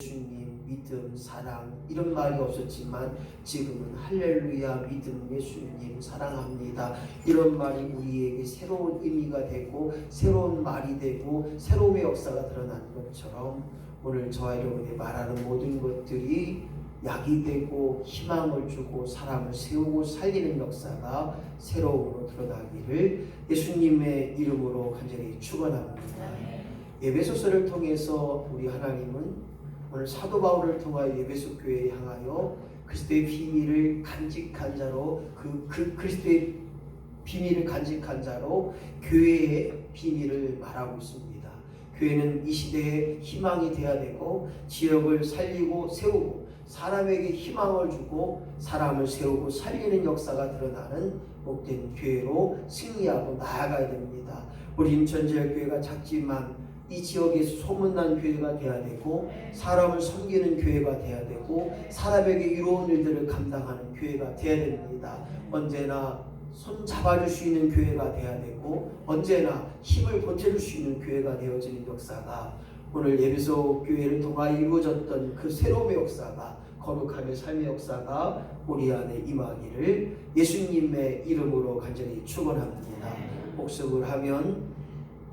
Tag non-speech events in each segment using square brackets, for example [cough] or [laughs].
예수님 믿음 사랑 이런 말이 없었지만 지금은 할렐루야 믿음 예수님 사랑합니다 이런 말이 우리에게 새로운 의미가 되고 새로운 말이 되고 새로움의 역사가 드러나는 것처럼 오늘 저와 여러분이 말하는 모든 것들이 약이 되고 희망을 주고 사람을 세우고 살리는 역사가 새로움으로 드러나기를 예수님의 이름으로 간절히 축원합니다. 예배소서를 통해서 우리 하나님은 오늘 사도 바울을 통하여 예배소 교회에 향하여 그리스도의 비밀을 간직한 자로 그, 그 그리스도의 비밀을 간직한 자로 교회의 비밀을 말하고 있습니다. 교회는 이 시대에 희망이 되어야 되고 지역을 살리고 세우고 사람에게 희망을 주고 사람을 세우고 살리는 역사가 드러나는 복된 교회로 승리하고 나아가야 됩니다. 우리 인천 지역 교회가 작지만 이 지역에서 소문난 교회가 돼야 되고 사람을 섬기는 교회가 돼야 되고 사람에게 이로운 일들을 감당하는 교회가 돼야 됩니다. 언제나 손 잡아줄 수 있는 교회가 돼야 되고 언제나 힘을 보태줄 수 있는 교회가 되어지는 역사가 오늘 예비소 교회를 통하여 이루어졌던 그 새로움의 역사가 거룩함의 삶의 역사가 우리 안에 임하기를 예수님의 이름으로 간절히 축원합니다. 복습을 하면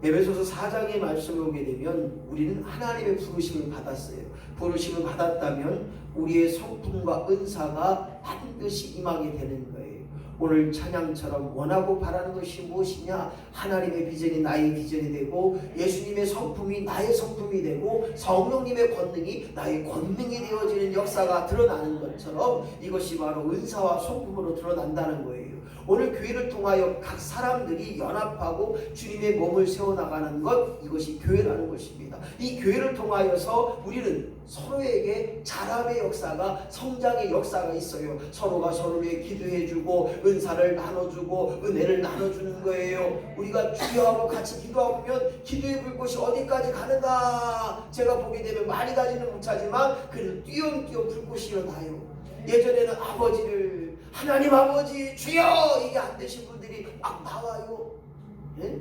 에베소서 4장의 말씀을 보게 되면 우리는 하나님의 부르심을 받았어요. 부르심을 받았다면 우리의 성품과 은사가 반드시 임하게 되는 거예요. 오늘 찬양처럼 원하고 바라는 것이 무엇이냐? 하나님의 비전이 나의 비전이 되고 예수님의 성품이 나의 성품이 되고 성령님의 권능이 나의 권능이 되어지는 역사가 드러나는 것처럼 이것이 바로 은사와 성품으로 드러난다는 거예요. 오늘 교회를 통하여 각 사람들이 연합하고 주님의 몸을 세워나가는 것 이것이 교회라는 것입니다. 이 교회를 통하여서 우리는 서로에게 자람의 역사가 성장의 역사가 있어요. 서로가 서로에게 기도해주고 은사를 나눠주고 은혜를 나눠주는 거예요. 우리가 주여하고 같이 기도하면 기도해 볼 곳이 어디까지 가는가 제가 보게 되면 많이 가지는 못하지만 그래도 띄엄띄엄 불꽃이 일어나요. 예전에는 아버지를 하나님 아버지 주여 이게 안 되신 분들이 막 나와요. 예?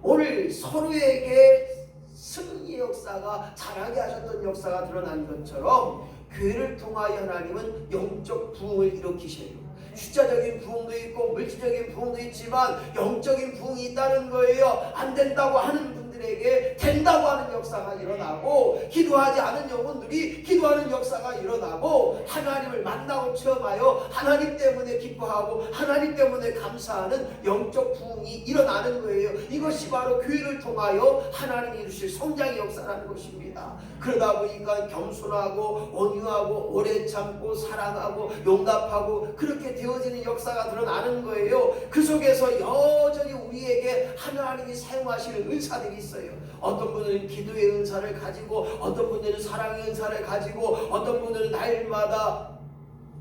오늘 서로에게 승리의 역사가 잘하게 하셨던 역사가 드러난 것처럼 교회를 통하여 하나님은 영적 부흥을 일으키셔요. 숫자적인 부흥도 있고 물질적인 부흥도 있지만 영적인 부흥이 있다는 거예요. 안 된다고 하는 분들에게 된다고 하는 역사가 일어나고 기도하지 않은 영혼들이 기도하는 역사가 일어나고 하나님을 만나고 체험하여 하나님 때문에 기뻐하고 하나님 때문에 감사하는 영적 부흥이 일어나는 거예요. 이것이 바로 교회를 통하여 하나님이 이루실 성장의 역사라는 것입니다. 그러다 보니까 겸손하고 온유하고 오래 참고 사랑하고 용납하고 그렇게 되어지는 역사가 드러나는 거예요. 그 속에서 여전히 우리에게 하나님이 사용하시는 은사들이 있어요. 어떤 분은 기도의 은사를 가지고 어떤 분들은 사랑의 은사를 가지고 어떤 분들은 날마다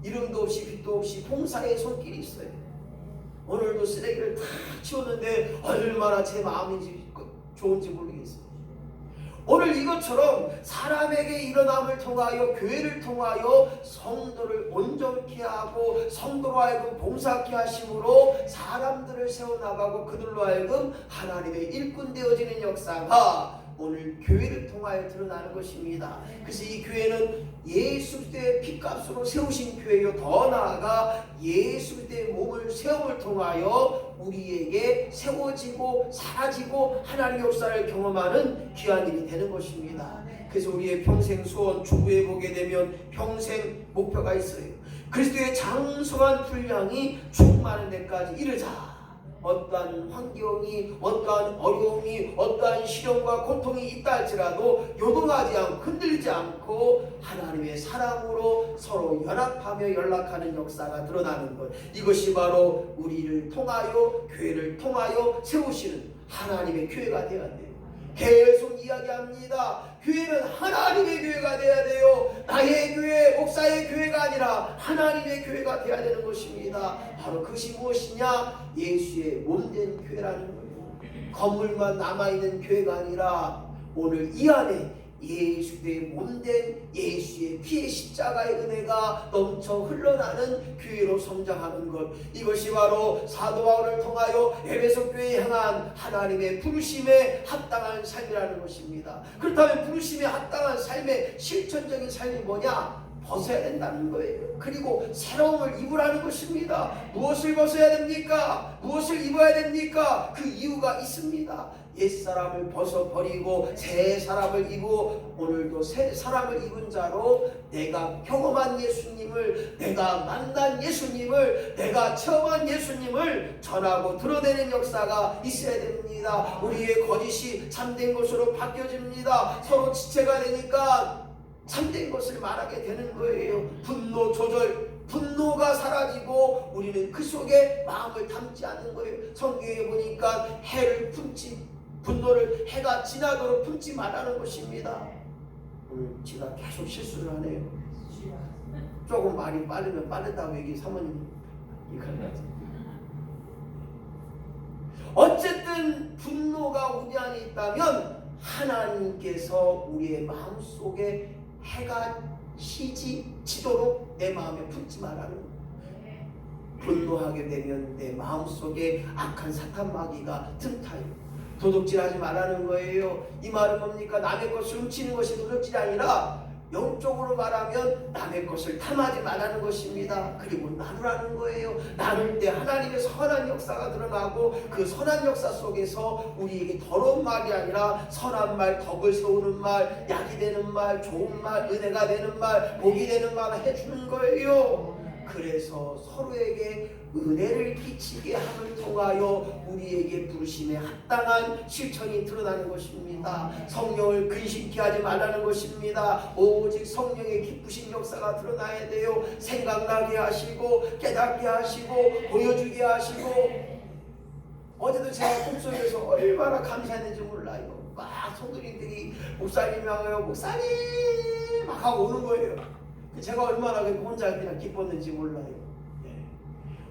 이름도 없이 빛도 없이 봉사의 손길이 있어요. 오늘도 쓰레기를 다 치웠는데 얼마나 제 마음인지 좋은지 모르겠어요. 오늘 이것처럼 사람에게 일어남을 통하여 교회를 통하여 성도를 온전케 하고 성도로 하여금 봉사케 하심으로 사람들을 세워나가고 그들로 하여금 하나님의 일꾼 되어지는 역사가 오늘 교회를 통하여 드러나는 것입니다. 그래서 이 교회는 예수 그리스도의 피값으로 세우신 교회요. 더 나아가 예수 그리스도의 몸을 세움을 통하여 우리에게 세워지고 사라지고 하나님의 역사를 경험하는 귀한 일이 되는 것입니다. 그래서 우리의 평생 소원 주부에 보게 되면 평생 목표가 있어요. 그리스도의 장성한 분량이 충만한 데까지 이르자. 어떠한 환경이 어떠한 어려움이 어떠한 시련과 고통이 있다 할지라도 요동하지 않고 흔들리지 않고 하나님의 사랑으로 서로 연합하며 연락하는 역사가 드러나는 것 이것이 바로 우리를 통하여 교회를 통하여 세우시는 하나님의 교회가 되어야 돼요. 계속 이야기합니다. 교회는 하나님의 교회가 되어야 돼요. 나의 교회, 목사의 교회가 아니라 하나님의 교회가 되어야 되는 것입니다. 바로 그것이 무엇이냐? 예수의 몸된 교회라는 거예요. 건물만 남아있는 교회가 아니라 오늘 이 안에 예수의 몸된 예수의 피의 십자가의 은혜가 넘쳐 흘러나는 교회로 성장하는 것 이것이 바로 사도 바울을 통하여 에베소 교회에 향한 하나님의 부르심에 합당한 삶이라는 것입니다. 그렇다면 부르심에 합당한 삶의 실천적인 삶이 뭐냐? 벗어야 된다는 거예요. 그리고 새로움을 입으라는 것입니다. 무엇을 벗어야 됩니까? 무엇을 입어야 됩니까? 그 이유가 있습니다. 옛사람을 벗어버리고 새 사람을 입고 오늘도 새 사람을 입은 자로 내가 경험한 예수님을 내가 만난 예수님을 내가 체험한 예수님을 전하고 드러내는 역사가 있어야 됩니다. 우리의 거짓이 참된 것으로 바뀌어집니다. 서로 지체가 되니까 참된 것을 말하게 되는 거예요. 분노 조절, 분노가 사라지고 우리는 그 속에 마음을 담지 않는 거예요. 성경에 보니까 해를 품지, 분노를 해가 지나도록 품지 말라는 것입니다. 오늘 제가 계속 실수를 하네요. 조금 말이 빠르면 빠르다고 얘기 사모님 이걸 어쨌든 분노가 우리 안에 있다면 하나님께서 우리의 마음 속에 해가 시지 지도록 내 마음에 품지 말라는. 분노하게 되면 내 마음 속에 악한 사탄 마귀가 틈타요. 도둑질하지 말라는 거예요. 이 말은 뭡니까? 남의 것을 훔치는 것이 도둑질이 아니라 영적으로 말하면 남의 것을 탐하지 말라는 것입니다. 그리고 나누라는 거예요. 나눌 때 하나님의 선한 역사가 드러나고 그 선한 역사 속에서 우리에게 더러운 말이 아니라 선한 말, 덕을 세우는 말, 약이 되는 말, 좋은 말, 은혜가 되는 말, 복이 되는 말을 해주는 거예요. 그래서 서로에게 은혜를 끼치게 함을 통하여 우리에게 부르심에 합당한 실천이 드러나는 것입니다. 성령을 근심케 하지 말라는 것입니다. 오직 성령의 기쁘신 역사가 드러나야 돼요. 생각나게 하시고 깨닫게 하시고 보여주게 하시고 어제도 제가 꿈속에서 얼마나 감사했는지 몰라요. 막 성도님들이 목사님 향하여 목사님 막 하고 오는 거예요. 제가 얼마나 그 혼자 그냥 기뻤는지 몰라요. 예.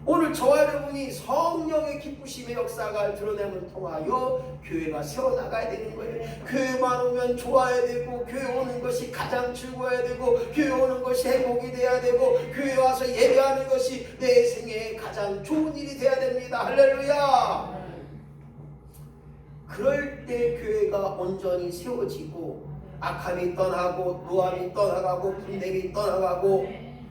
오늘 저와 여러분이 성령의 기쁘심의 역사가 드러냄을 통하여 교회가 세워나가야 되는 거예요. 교회만 오면 좋아야 되고 교회 오는 것이 가장 즐거워야 되고 교회 오는 것이 행복이 돼야 되고 교회 와서 예배하는 것이 내 생애의 가장 좋은 일이 돼야 됩니다. 할렐루야. 그럴 때 교회가 온전히 세워지고 악함이 떠나고 노함이 떠나가고 분냄이 떠나가고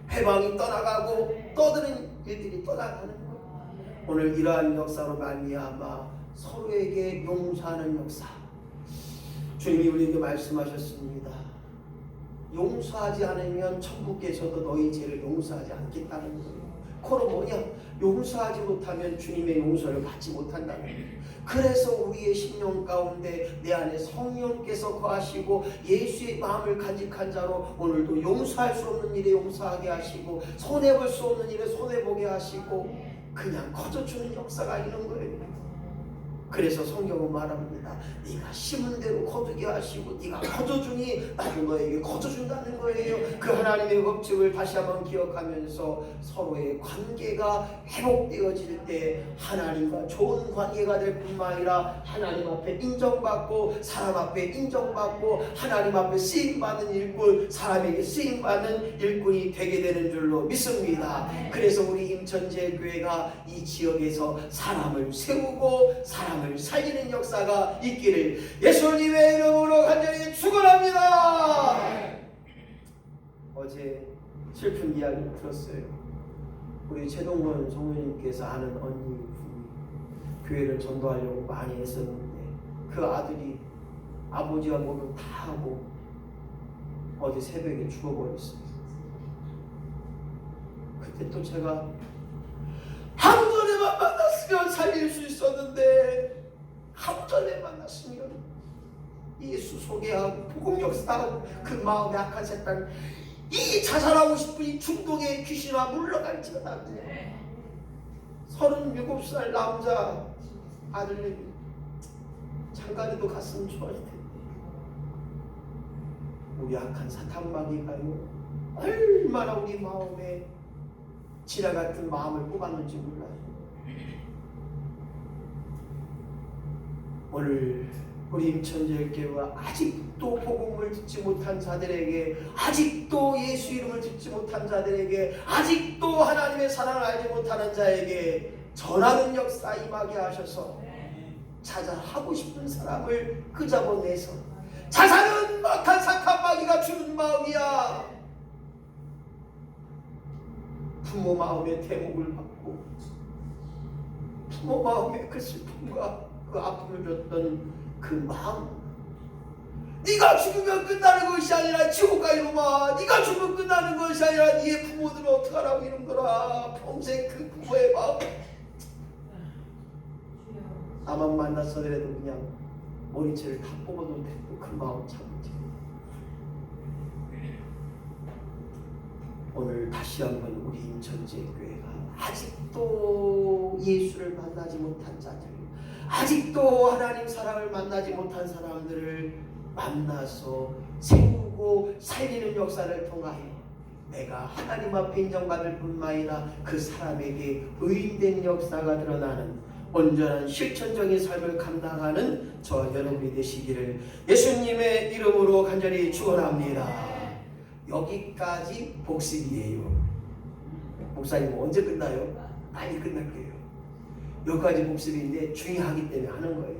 해방이 떠나가고 떠드는 일들이 떠나가는 거예요. 오늘 이러한 역사로 말미암아 서로에게 용서하는 역사. 주님이 우리에게 말씀하셨습니다. 용서하지 않으면 천국에서도 너희 죄를 용서하지 않겠다는 거예요. 그럼 뭐냐? 용서하지 못하면 주님의 용서를 받지 못한다는 거예요. 그래서 우리의 심령 가운데 내 안에 성령께서 거하시고 예수의 마음을 간직한 자로 오늘도 용서할 수 없는 일에 용서하게 하시고 손해볼 수 없는 일에 손해보게 하시고 그냥 거저주는 역사가 있는 거예요. 그래서 성경은 말합니다. 네가 심은 대로 거두게 하시고 네가 거저주니 나도 너에게 거저준다는 거예요. 그 하나님의 법칙을 다시 한번 기억하면서 서로의 관계가 회복되어질 때 하나님과 좋은 관계가 될 뿐만 아니라 하나님 앞에 인정받고 사람 앞에 인정받고 하나님 앞에 쓰임받는 일꾼 사람에게 쓰임받는 일꾼이 되게 되는 줄로 믿습니다. 그래서 우리 임천재 교회가 이 지역에서 사람을 세우고 사람을 살리는 역사가 있기를 예수님의 이름으로 간절히 축원합니다. 어제 슬픈 이야기를 들었어요. 우리 최동건 성모님께서 아는 언니 분이 교회를 전도하려고 많이 했었는데 그 아들이 아버지와 몸을 다 하고 어제 새벽에 죽어버렸어요. 그때 또 제가 만났으면 살릴 수 있었는데 한 번에 만났으면 예수 소개하고 복음 역사하고 그 마음에 악한 색깔 이 자살하고 싶은 이 충동의 귀신아 물러갈지어다 서른일곱 살 남자 아들내미 장가리도 갔으면 좋을 텐데. 우리 악한 사탄마귀가요 얼마나 우리 마음에 지라 같은 마음을 뽑았는지 몰라요. 오늘 우리 임천재교회가 아직도 복음을 듣지 못한 자들에게 아직도 예수 이름을 듣지 못한 자들에게 아직도 하나님의 사랑을 알지 못하는 자에게 전하는 역사 임하게 하셔서 찾아 하고 싶은 사람을 끄잡아내서 자살은 막한 sak한 마귀가 주는 마음이야. 부모 마음의 대목을 받고 부모 마음의 그 슬픔과 그 아픔을 줬던 그 마음. 네가 죽으면 끝나는 것이 아니라 지옥 가 이놈아. 네가 죽으면 끝나는 것이 아니라 네의 부모들은 어떡하라고 이런 거라. 평생 그 부모의 마음. 나만 만났어더라도 그냥 머리채를 다 뽑아도 돼도 그 마음 참지 오늘 다시 한번 우리 인천제 교회가 아직도 예수를 만나지 못한 자들 아직도 하나님 사랑을 만나지 못한 사람들을 만나서 세우고 살리는 역사를 통하여 내가 하나님 앞에 인정받을 뿐만 아니라 그 사람에게 의인된 역사가 드러나는 온전한 실천적인 삶을 감당하는 저 여러분이 되시기를 예수님의 이름으로 간절히 축원합니다. 여기까지 복습이에요. 목사님 언제 끝나요? 빨리 끝날 거예요. 여기까지 복습인데 중요하기 때문에 하는 거예요.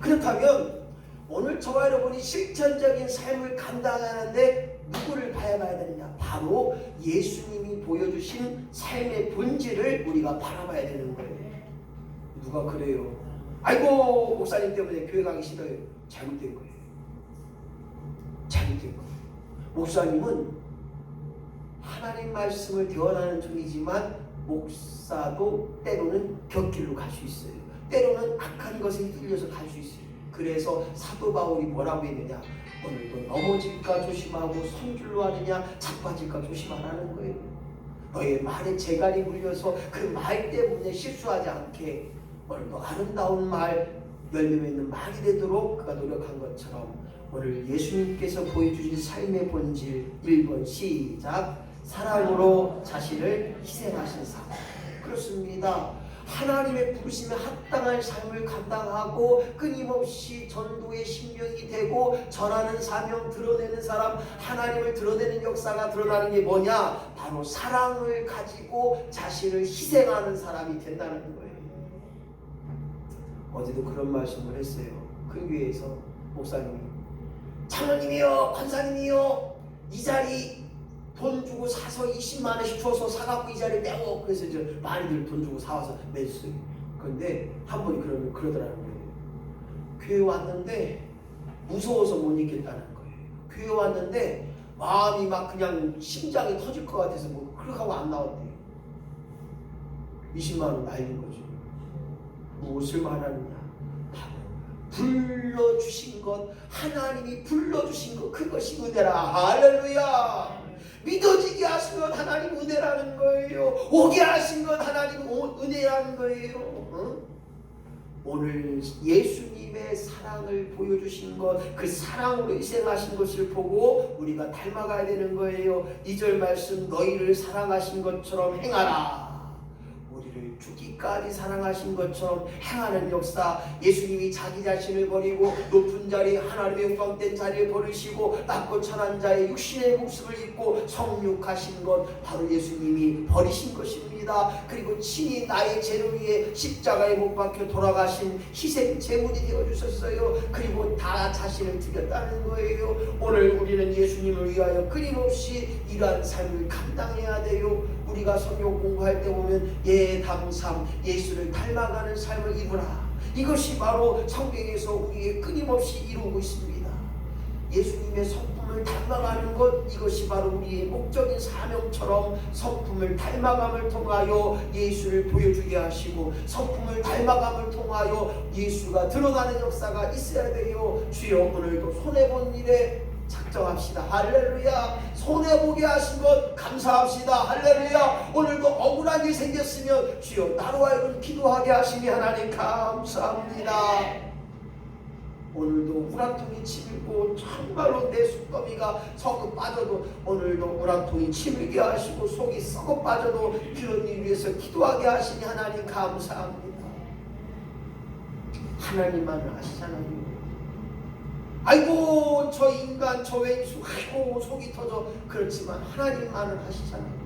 그렇다면 오늘 저와 여러분이 실천적인 삶을 감당하는데 누구를 바라봐야 되느냐? 바로 예수님이 보여주신 삶의 본질을 우리가 바라봐야 되는 거예요. 누가 그래요? 아이고 목사님 때문에 교회 가기 싫어요. 잘못된 거예요. 잘못된 거예요. 목사님은 하나님 말씀을 대언하는 종이지만 목사도 때로는 곁길로 갈 수 있어요. 때로는 악한 것에 휘둘려서 갈 수 있어요. 그래서 사도 바울이 뭐라고 했느냐? 오늘도 넘어질까 조심하고 손줄로 하느냐 자빠질까 조심하라는 거예요. 너의 말에 재갈이 물려서 그 말 때문에 실수하지 않게 오늘도 아름다운 말 열매 맺는 말이 되도록 그가 노력한 것처럼 오늘 예수님께서 보여주신 삶의 본질 1번 시작 사랑으로 자신을 희생하신 삶. 그렇습니다. 하나님의 부르심에 합당한 삶을 감당하고 끊임없이 전도의 신명이 되고 전하는 사명 드러내는 사람 하나님을 드러내는 역사가 드러나는 게 뭐냐? 바로 사랑을 가지고 자신을 희생하는 사람이 된다는 거예요. 어제도 그런 말씀을 했어요. 큰 교회에서 목사님이 장로님이요 권사님이요 이 자리 돈 주고 사서 20만 원씩 줘서 사갖고 이 자리 내고 그래서 이제 많이들 돈 주고 사와서 내줬어요. 그런데 한 번이 그러면 그러더라는 거예요. 교회 왔는데 무서워서 못 있겠다는 거예요. 교회 왔는데 마음이 막 그냥 심장이 터질 것 같아서 뭐 그렇게 하고 안 나왔대요. 20만 원 날린 거죠. 무엇을 말하느냐? 불러주신 것 하나님이 불러주신 것 그것이 은혜라. 할렐루야 믿어지게 하신 건 하나님 은혜라는 거예요 오게 하신 건 하나님 오- 은혜라는 거예요 응? 오늘 예수님의 사랑을 보여주신 것, 그 사랑으로 희생하신 것을 보고 우리가 닮아가야 되는 거예요. 2절 말씀, 너희를 사랑하신 것처럼 행하라. 죽기까지 사랑하신 것처럼 행하는 역사 예수님이 자기 자신을 버리고 높은 자리 하나님의 영광된 자리에 버리시고 낮고 천한 자의 육신의 모습을 입고 성육하신 것 바로 예수님이 버리신 것입니다. 그리고 친히 나의 죄를 위해 십자가에 못 박혀 돌아가신 희생 제물이 되어 주셨어요. 그리고 다 자신을 드렸다는 거예요. 오늘 우리는 예수님을 위하여 끊임없이 이러한 삶을 감당해야 돼요 우리가 성경 공부할 때 보면 예담삼 예수를 닮아가는 삶을 이루라. 이것이 바로 성경에서 우리에게 끊임없이 이루고 있습니다. 예수님의 성품을 닮아가는 것 이것이 바로 우리의 목적인 사명처럼 성품을 닮아감을 통하여 예수를 보여주게 하시고 성품을 닮아감을 통하여 예수가 드러나는 역사가 있어야 돼요. 주여 오늘도 손해본 일에 작정합시다. 할렐루야. 손해보게 하신 것 감사합시다. 할렐루야. 오늘도 억울한 일 생겼으면 주여 나로 하여금 기도하게 하시니 하나님 감사합니다. 오늘도 우라통이 치밀고 정말로 내 속더미가 썩어 빠져도 오늘도 우라통이 치밀게 하시고 속이 썩어 빠져도 그런 일 위해서 기도하게 하시니 하나님 감사합니다. 하나님만 아시잖아요 아이고 저 인간 저 왼수 아이고 속이 터져 그렇지만 하나님만을 하시잖아요.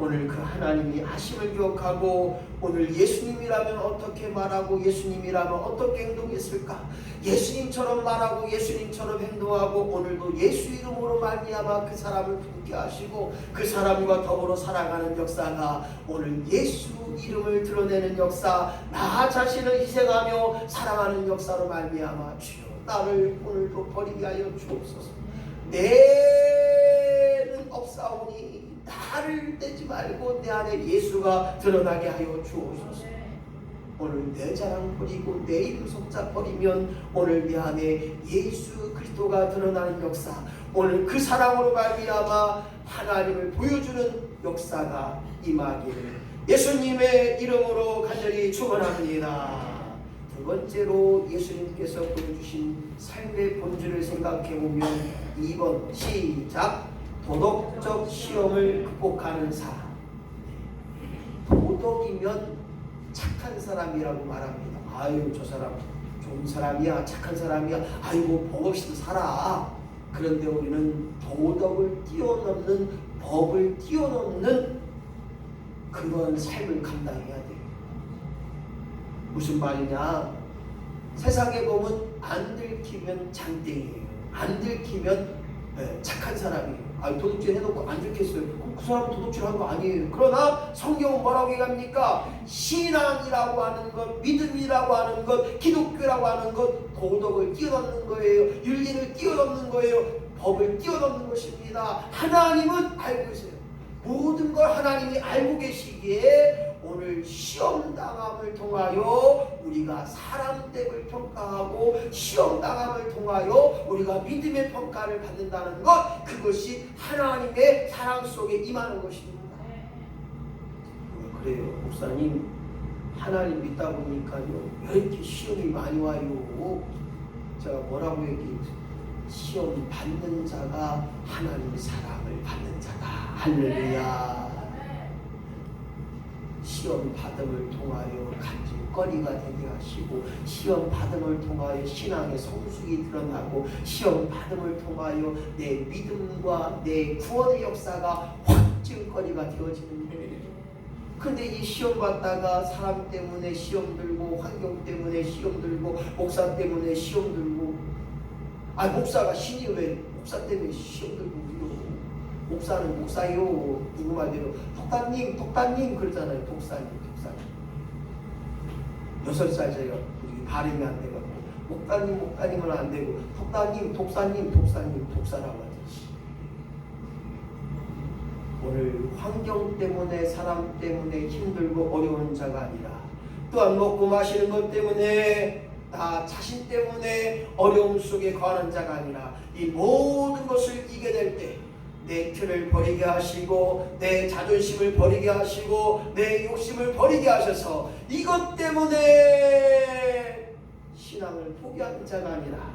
오늘 그 하나님이 하심을 기억하고 오늘 예수님이라면 어떻게 말하고 예수님이라면 어떻게 행동했을까? 예수님처럼 말하고 예수님처럼 행동하고 오늘도 예수 이름으로 말미암아 그 사람을 붙게 하시고 그 사람과 더불어 살아가는 역사가 오늘 예수 이름을 드러내는 역사 나 자신을 희생하며 사랑하는 역사로 말미암아 주여 나를 오늘도 버리게 하여 주옵소서 내는 없사오니 나를 떼지 말고 내 안에 예수가 드러나게 하여 주옵소서 오늘 내 자랑 버리고 내 이름 속자 버리면 오늘 내 안에 예수 그리스도가 드러나는 역사 오늘 그 사랑으로 말미암아 하나님을 보여주는 역사가 임하기를 예수님의 이름으로 간절히 축원합니다. 두 번째로 예수님께서 보여주신 삶의 본질을 생각해 보면 2번 시작 도덕적 시험을 극복하는 사람 도덕이면 착한 사람이라고 말합니다. 아유 저 사람 좋은 사람이야 착한 사람이야 아이고 복 없이도 살아. 그런데 우리는 도덕을 뛰어넘는 법을 뛰어넘는 그런 삶을 감당해야 돼요. 무슨 말이냐? 세상에 보면 안 들키면 장땡이에요. 안 들키면 예, 착한 사람이에요. 아, 도둑질 해놓고 안 들켰어요. 그 사람 도둑질 한 거 아니에요. 그러나 성경은 뭐라고 얘기합니까? 신앙이라고 하는 것, 믿음이라고 하는 것, 기독교라고 하는 것, 도덕을 뛰어넘는 거예요. 윤리를 뛰어넘는 거예요. 법을 뛰어넘는 것입니다. 하나님은 알고 계세요. 모든 걸 하나님이 알고 계시기에 오늘 시험 당함을 통하여 우리가 사람 됨을 평가하고 시험 당함을 통하여 우리가 믿음의 평가를 받는다는 것 그것이 하나님의 사랑 속에 임하는 것입니다. 그래요, 목사님. 하나님 믿다 보니까요 왜 이렇게 시험이 많이 와요? 제가 뭐라고 얘기했어요? 시험 받는 자가 하나님의 사랑을 받는 자다. 할렐루야. 시험 받음을 통하여 간증거리가 되게 하시고 시험 받음을 통하여 신앙의 성숙이 드러나고 시험 받음을 통하여 내 믿음과 내 구원의 역사가 확증거리가 되어지는 거예요. 근데 이 시험 받다가 사람 때문에 시험 들고 환경 때문에 시험 들고 목사 때문에 시험 들고 아 목사가 신이 왜 목사 때문에 시험 들고 목사는 목사요. 누구 말대로 독사님 독사님 그러잖아요. 독사님 독사님. 여섯 살 제가 우리 발음이 안 돼갖고. 목사님 목사님은 안 되고 독사님 독사님 독사님 독사라고 하듯이 오늘 환경 때문에 사람 때문에 힘들고 어려운 자가 아니라 또한 먹고 마시는 것 때문에 나 자신 때문에 어려움 속에 거하는 자가 아니라 이 모든 것을 이겨낼 때 내 틀을 버리게 하시고 내 자존심을 버리게 하시고 내 욕심을 버리게 하셔서 이것 때문에 신앙을 포기하는 자가 아니라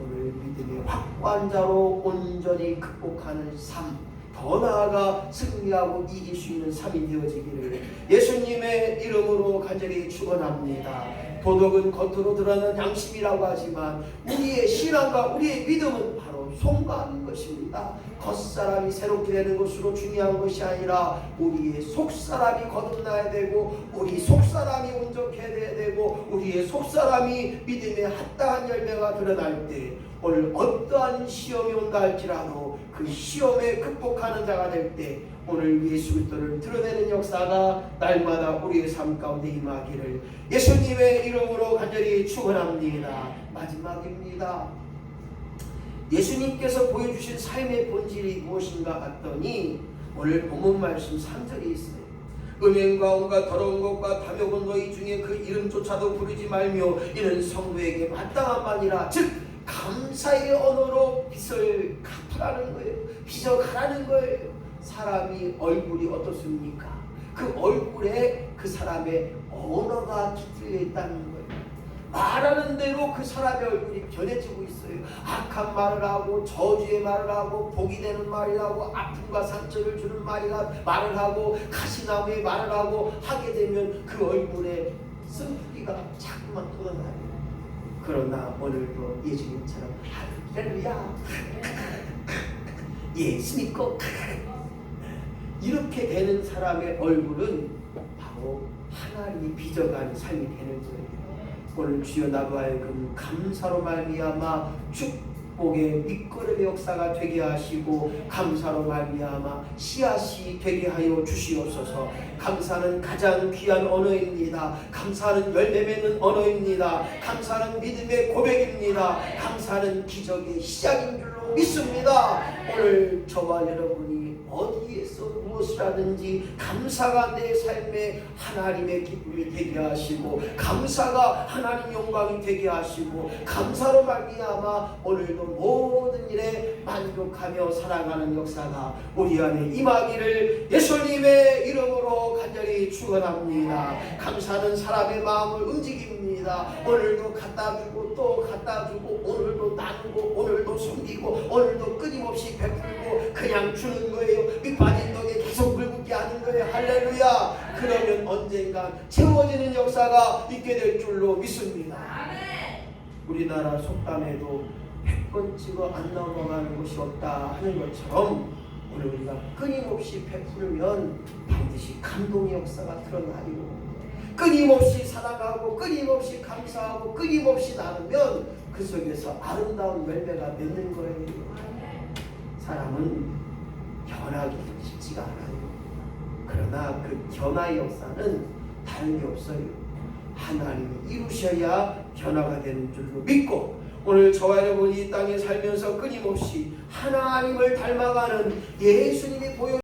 오늘 믿음의 확고한 자로 온전히 극복하는 삶, 더 나아가 승리하고 이길 수 있는 삶이 되어지기를 예수님의 이름으로 간절히 축원합니다. 도덕은 겉으로 드러나는 양심이라고 하지만 우리의 신앙과 우리의 믿음은 송가하는 것입니다. 겉사람이 새롭게 되는 것으로 중요한 것이 아니라 우리의 속사람이 거듭나야 되고 우리 속사람이 온전해야 되고 우리의 속사람이 믿음의 합당한 열매가 드러날 때 오늘 어떠한 시험이 온다 할지라도 그 시험에 극복하는 자가 될 때 오늘 예수 그리스도를 드러내는 역사가 날마다 우리의 삶 가운데 임하기를 예수님의 이름으로 간절히 축원합니다. 마지막입니다. 예수님께서 보여주신 삶의 본질이 무엇인가 봤더니 오늘 본문 말씀 3절에 있어요. 음행과 온갖 더러운 것과 탐욕은 너희 중에 그 이름조차도 부르지 말며 이는 성도에게 마땅한만이라 즉 감사의 언어로 빚을 갚으라는 거예요. 빚어 가라는 거예요. 사람이 얼굴이 어떻습니까? 그 얼굴에 그 사람의 언어가 깃들려 있다는 거예요. 말하는 대로 그 사람의 얼굴이 변해지고 있어요. 악한 말을 하고 저주의 말을 하고 복이 되는 말을 하고 아픔과 상처를 주는 말을 하고 가시나무의 말을 하고 하게 되면 그 얼굴에 쓴뿌리가 자꾸만 돋아나요. 그러나 오늘도 예수님처럼 할렐루야 [laughs] 예수 믿고 이렇게 되는 사람의 얼굴은 바로 하나님이 빚어가는 삶이 되는 거예요. 오늘 주여 나로 하여금 감사로 말미암아 축복의 밑거름의 역사가 되게 하시고 감사로 말미암아 씨앗이 되게 하여 주시옵소서. 감사는 가장 귀한 언어입니다. 감사는 열매 맺는 언어입니다. 감사는 믿음의 고백입니다. 감사는 기적의 시작인 줄로 믿습니다. 오늘 저와 여러분이 어디에서 무엇을 하든지 감사가 내 삶에 하나님의 기쁨이 되게 하시고 감사가 하나님 영광이 되게 하시고 감사로 말미암아 오늘도 모든 일에 만족하며 살아가는 역사가 우리 안에 임하기를 예수님의 이름으로 간절히 축원합니다. 감사는 사람의 마음을 움직입니다. 오늘도 갖다 주고 또 갖다 주고 오늘도 나누고 오늘도 섬기고 오늘도 끊임없이 베풀고 그냥 주는 거예요. 밑빠진 덕에 계속 불붙게 하는 거예요. 할렐루야. 그러면 언젠가 채워지는 역사가 있게 될 줄로 믿습니다. 우리나라 속담에도 100번 찍어 안 넘어가는 곳이 없다 하는 것처럼 오늘 우리가 끊임없이 베풀면 반드시 감동의 역사가 드러나요. 끊임없이 사랑하고 끊임없이 감사하고 끊임없이 나누면 그 속에서 아름다운 열매가 맺는 거예요. 사람은 변하기 쉽지가 않아요. 그러나 그 변화의 역사는 다른 게 없어요. 하나님이 이루셔야 변화가 되는 줄로 믿고 오늘 저와 여러분이 이 땅에 살면서 끊임없이 하나님을 닮아가는 예수님이 보여